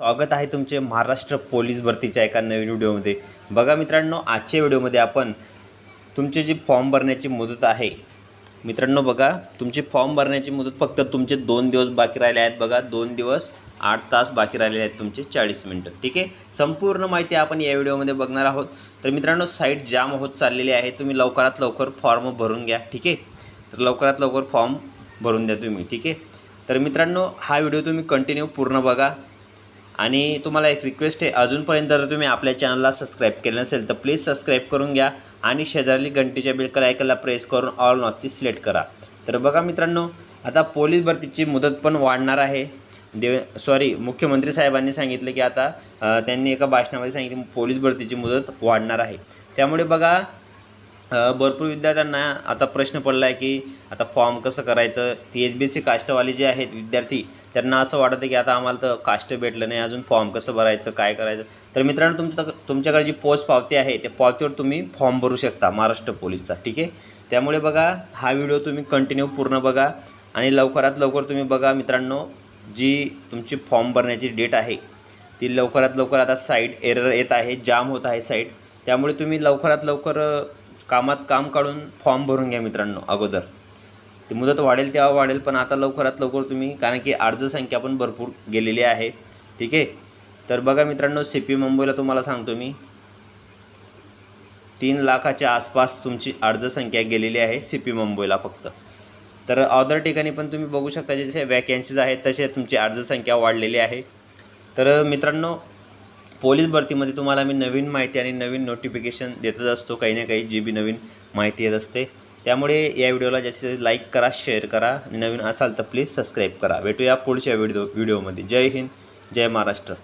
स्वागत आहे तुमचे महाराष्ट्र पोलीस भरतीच्या एका नवीन व्हिडिओमध्ये. बघा मित्रांनो आजच्या व्हिडिओमध्ये आपण तुमचे जी फॉर्म भरण्याची मुदत आहे मित्रांनो बघा तुमची फॉर्म भरण्याची मुदत फक्त तुमचे दोन दिवस बाकी राहिले आहेत बघा दोन दिवस आठ तास बाकी राहिलेले आहेत तुमचे चाळीस मिनटं ठीक आहे? संपूर्ण माहिती आपण या व्हिडिओमध्ये बघणार आहोत. तर मित्रांनो साईट जाम होत चाललेली आहे तुम्ही लवकरात लवकर फॉर्म भरून घ्या ठीक आहे? तर लवकरात लवकर फॉर्म भरून द्या तुम्ही ठीक आहे? तर मित्रांनो हा व्हिडिओ तुम्ही कंटिन्यू पूर्ण बघा. आणि तुम्हाला एक रिक्वेस्ट आहे अजूनपर्यंत जर तुम्ही आपल्या चॅनलला सबस्क्राईब केलं नसेल तर प्लीज सबस्क्राईब करून घ्या आणि शेजारली घंटीच्या बिलकल ऐकायला प्रेस करून ऑल नॉटची सिलेक्ट करा. तर बघा मित्रांनो आता पोलीस भरतीची मुदत पण वाढणार आहे. देव सॉरी मुख्यमंत्री साहेबांनी सांगितलं की आता त्यांनी एका भाषणामध्ये सांगितलं पोलीस भरतीची मुदत वाढणार आहे. त्यामुळे बघा भरपूर विद्यार्थ्यांना आता प्रश्न पडला आहे की आता फॉर्म कसं करायचं? ती एच बी सी कास्टवाले जे आहेत विद्यार्थी त्यांना असं वाटतं की आता आम्हाला तर कास्ट भेटलं नाही अजून फॉर्म कसं भरायचं काय करायचं? तर मित्रांनो तुमचं तुमच्याकडे जी पोच पावती आहे त्या पावतीवर तुम्ही फॉर्म भरू शकता महाराष्ट्र पोलीसचा ठीक आहे? त्यामुळे बघा हा व्हिडिओ तुम्ही कंटिन्यू पूर्ण बघा आणि लवकरात लवकर तुम्ही बघा मित्रांनो जी तुमची फॉर्म भरण्याची डेट आहे ती लवकरात लवकर आता साईट एरर येत आहे जाम होत आहे साईट त्यामुळे तुम्ही लवकरात लवकर कामात काम काढून फॉर्म भरून घ्या मित्रांनो अगोदर. ती मुदत वाढेल तेव्हा वाढेल पण आता लवकरात लवकर तुम्ही कारण की अर्ज संख्या पण भरपूर गेलेली आहे. ठीक आहे? तर बघा मित्रांनो सी पी मुंबईला तुम्हाला सांगतो मी. तीन लाखाच्या आसपास तुमची अर्ज संख्या गेलेली आहे सी पी मुंबईला फक्त. तर अदर ठिकाणी पण तुम्ही बघू शकता जसे वॅकन्सीज आहेत तसे तुमची अर्ज संख्या वाढलेली आहे. तर मित्रांनो पोलीस भरतीमध्ये तुम्हाला मी नवीन माहिती आणि नवीन नोटिफिकेशन देतच असतो. काही ना काही जी बी नवीन माहिती येत असते. त्यामुळे या व्हिडिओला जास्तीत जास्त लाईक करा शेअर करा आणि नवीन असाल तर प्लीज सबस्क्राईब करा. भेटूया पुढच्या व्हिडिओ व्हिडिओमध्ये जय हिंद जय महाराष्ट्र.